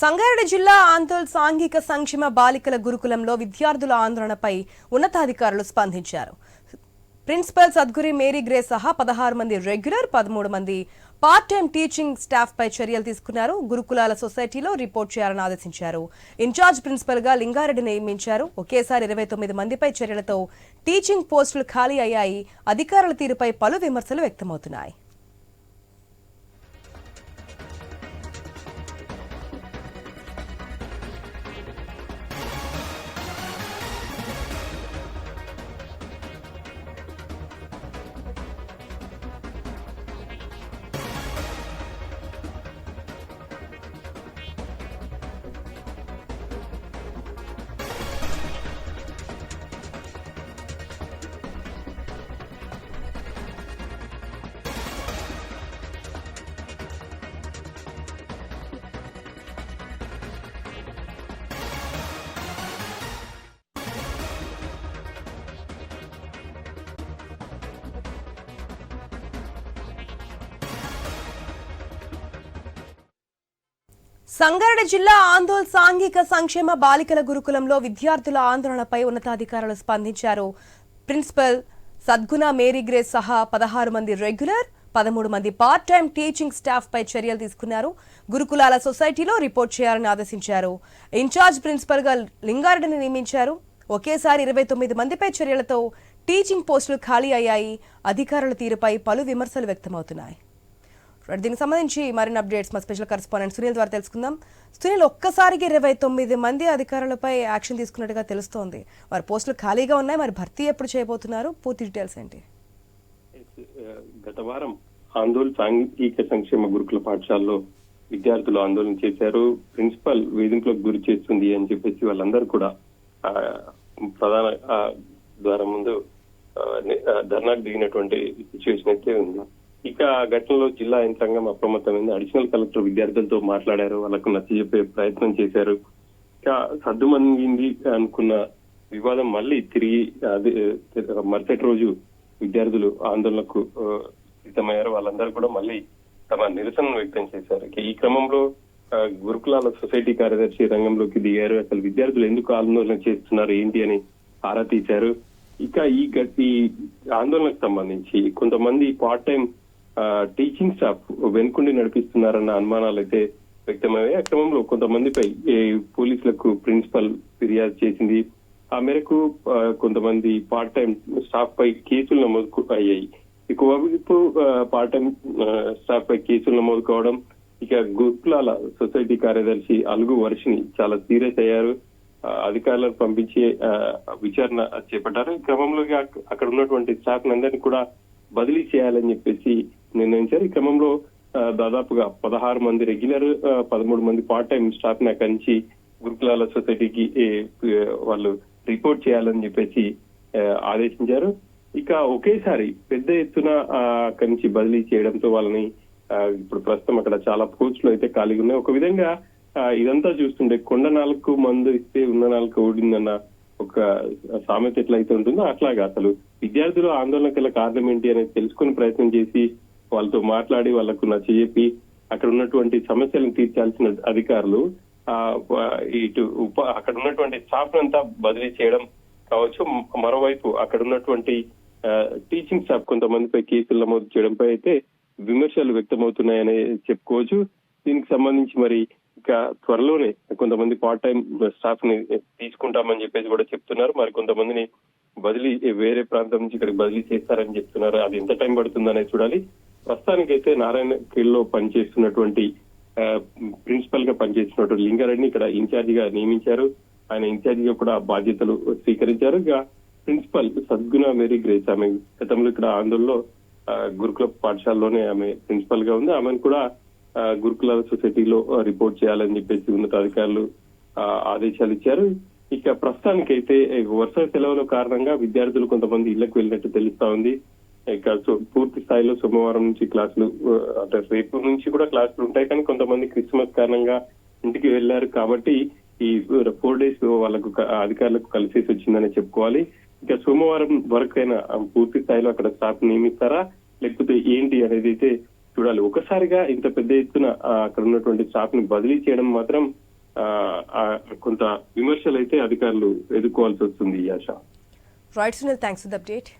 సంగారెడ్డి జిల్లా ఆందోళ్ సాంఘిక సంక్షేమ బాలికల గురుకులంలో విద్యార్థుల ఆందోళనపై ఉన్నతాధికారులు స్పందించారు. ప్రిన్సిపల్ సద్గురి మేరీ గ్రే సహా పదహారు మంది రెగ్యులర్ పదమూడు మంది పార్ట్ టైం టీచింగ్ స్టాఫ్ పై చర్యలు తీసుకున్నారు. గురుకులాల సొసైటీలో రిపోర్ట్ చేయాలని ఆదేశించారు. ఇన్ఛార్జ్ ప్రిన్సిపల్గా లింగారెడ్డి నియమించారు. ఒకేసారి ఇరవై తొమ్మిది మందిపై చర్యలతో టీచింగ్ పోస్టులు ఖాళీ అయ్యాయి. అధికారుల తీరుపై పలు విమర్శలు వ్యక్తమవుతున్నాయి. సంగారెడ్డి జిల్లా ఆందోళ్ సాంఘిక సంక్షేమ బాలికల గురుకులంలో విద్యార్థుల ఆందోళనపై ఉన్నతాధికారులు స్పందించారు. ప్రిన్సిపల్ సద్గుణ మేరీ గ్రేస్ సహా పదహారు మంది రెగ్యులర్ పదమూడు మంది పార్ట్ టైం టీచింగ్ స్టాఫ్ పై చర్యలు తీసుకున్నారు. గురుకులాల సొసైటీలో రిపోర్ట్ చేయాలని ఆదేశించారు. ఇన్ఛార్జ్ ప్రిన్సిపల్గా లింగారెడ్డిని నియమించారు. ఒకేసారి ఇరవై తొమ్మిది మందిపై చర్యలతో టీచింగ్ పోస్టులు ఖాళీ అయ్యాయి. అధికారుల తీరుపై పలు విమర్శలు వ్యక్తమవుతున్నాయి. దీనికి సంబంధించి మరిన్ని అప్డేట్స్ మా స్పెషల్ కరెస్పాండెంట్ సునీల్ ద్వారా తెలుసుకుందాం. సునీల్ ఒక్కసారికి ఇరవై తొమ్మిది మంది అధికారులపై యాక్షన్ తీసుకున్నట్టుగా తెలుస్తోంది. వారి పోస్టులు ఖాళీగా ఉన్నాయి. మరి భర్తీ ఎప్పుడు చేయబోతున్నారు? పూర్తి డీటెయిల్స్ ఏంటి? Uh, గత వారం ఆందోళన సాంఘిక సంక్షేమ గురుకుల పాఠశాలలో విద్యార్థులు ఆందోళన చేశారు. ప్రిన్సిపల్ వేధింపులకు గురి చేస్తుంది అని చెప్పేసి వాళ్ళందరూ కూడా ప్రధాన ద్వారా ముందు ధర్నాకు దిగినటువంటి సిచ్యువేషన్ అయితే ఉంది. ఇక ఘటనలో జిల్లా యంత్రాంగం అప్రమత్తమైంది. అడిషనల్ కలెక్టర్ విద్యార్థులతో మాట్లాడారు. వాళ్ళకు నచ్చజెప్పే ప్రయత్నం చేశారు. ఇంకా సర్దుమణిగింది అనుకున్న వివాదం మళ్ళీ తిరిగి అదే మరుసటి రోజు విద్యార్థులు ఆందోళనకు సిద్ధమయ్యారు. వాళ్ళందరూ కూడా మళ్ళీ తమ నిరసనను వ్యక్తం చేశారు. ఈ క్రమంలో గురుకులాల సొసైటీ కార్యదర్శి రంగంలోకి దిగారు. అసలు విద్యార్థులు ఎందుకు ఆందోళన చేస్తున్నారు? ఏంటి అని ఆరా తీశారు. ఇక ఈ ఈ ఆందోళనకు సంబంధించి కొంతమంది పార్ట్ టైం టీచింగ్ స్టాఫ్ వెనుకుండి నడిపిస్తున్నారన్న అనుమానాలు అయితే వ్యక్తమయ్యాయి. ఆ క్రమంలో కొంతమందిపై పోలీసులకు ప్రిన్సిపల్ ఫిర్యాదు చేసింది. ఆ మేరకు కొంతమంది పార్ట్ టైం స్టాఫ్ పై కేసులు నమోదు అయ్యాయి. ఇక వైపు పార్ట్ టైం స్టాఫ్ పై కేసులు నమోదు కావడం ఇక గురుకులాల సొసైటీ కార్యదర్శి అలుగు వర్షిని చాలా సీరియస్ అయ్యారు. ఆ, అధికారులను పంపించి ఆ, విచారణ చేపట్టారు. ఈ క్రమంలో అక్కడ ఉన్నటువంటి స్టాఫ్ అందరినీ కూడా బదిలీ చేయాలని చెప్పేసి నిర్ణయించారు ఈ క్రమంలో దాదాపుగా పదహారు మంది రెగ్యులర్ ఆ, పదమూడు మంది పార్ట్ టైం స్టాఫ్ని అక్కడి నుంచి గురుకులాల సొసైటీకి వాళ్ళు రిపోర్ట్ చేయాలని చెప్పేసి ఆదేశించారు. ఇక ఒకేసారి పెద్ద ఎత్తున అక్కడి నుంచి బదిలీ చేయడంతో వాళ్ళని ఇప్పుడు ప్రస్తుతం అక్కడ చాలా పోస్టులు అయితే ఖాళీగా ఉన్నాయి. ఒక విధంగా ఇదంతా చూస్తుంటే కొండ నాలుగు మందు ఇస్తే ఉన్న నాలుగు ఓడిందన్న ఒక సామెత ఎట్లయితే ఉంటుందో అట్లాగా. అసలు విద్యార్థులు ఆందోళన కారణం ఏంటి అనేది తెలుసుకుని ప్రయత్నం చేసి వాళ్ళతో మాట్లాడి వాళ్ళకు నచ్చజెప్పి అక్కడ ఉన్నటువంటి సమస్యలను తీర్చాల్సిన అధికారులు ఆ ఇటు ఉప అక్కడ ఉన్నటువంటి స్టాఫ్ అంతా బదిలీ చేయడం కావచ్చు. మరోవైపు అక్కడ ఉన్నటువంటి టీచింగ్ స్టాఫ్ కొంతమందిపై కేసులు నమోదు చేయడంపై అయితే విమర్శలు వ్యక్తమవుతున్నాయని చెప్పుకోవచ్చు. దీనికి సంబంధించి మరి ఇక త్వరలోనే కొంతమంది పార్ట్ టైం స్టాఫ్ని తీసుకుంటామని చెప్పేసి కూడా చెప్తున్నారు. మరి కొంతమందిని బదిలీ వేరే ప్రాంతం నుంచి ఇక్కడికి బదిలీ చేస్తారని చెప్తున్నారు. అది ఎంత టైం పడుతుందనే చూడాలి. ప్రస్తుతానికైతే నారాయణ లో పనిచేస్తున్నటువంటి ఆ, ప్రిన్సిపల్గా పనిచేస్తున్నటువంటి లింగారెడ్డిని ఇక్కడ ఇన్ఛార్జిగా నియమించారు. ఆయన ఇన్ఛార్జిగా కూడా బాధ్యతలు స్వీకరించారు. ఇక ప్రిన్సిపల్ సద్గుణ మేరీ గ్రేస్ ఆమె గతంలో ఇక్కడ ఆందోళనలో ఆ, గురుకుల పాఠశాలలోనే ఆమె ప్రిన్సిపల్గా ఉంది. ఆమెను కూడా గురుకుల సొసైటీలో రిపోర్ట్ చేయాలని చెప్పేసి ఉన్నతాధికారులు అధికారులు ఆదేశాలు ఇచ్చారు. ఇక ప్రస్తుతానికైతే వర్ష సెలవుల కారణంగా విద్యార్థులు కొంతమంది ఇళ్ళకు వెళ్ళినట్టు తెలుస్తా ఉంది. ఇక సో పూర్తి స్థాయిలో సోమవారం నుంచి క్లాసులు అంటే రేపు నుంచి కూడా క్లాసులు ఉంటాయి కానీ కొంతమంది క్రిస్మస్ కారణంగా ఇంటికి వెళ్ళారు కాబట్టి ఈ ఫోర్ డేస్ వాళ్ళకు అధికారులకు కలిసేసి వచ్చిందని చెప్పుకోవాలి. ఇంకా సోమవారం వరకైనా ఆ, పూర్తి స్థాయిలో అక్కడ స్టాఫ్ నియమిస్తారా? లేకపోతే ఏంటి అనేది అయితే చూడాలి. ఒకసారిగా ఇంత పెద్ద ఎత్తున అక్కడ ఉన్నటువంటి స్టాఫ్ని బదిలీ చేయడం మాత్రం కొంత విమర్శలు అయితే అధికారులు ఎదుర్కోవాల్సి వస్తుంది ఈ ఆశ. Right Sunil thanks for the update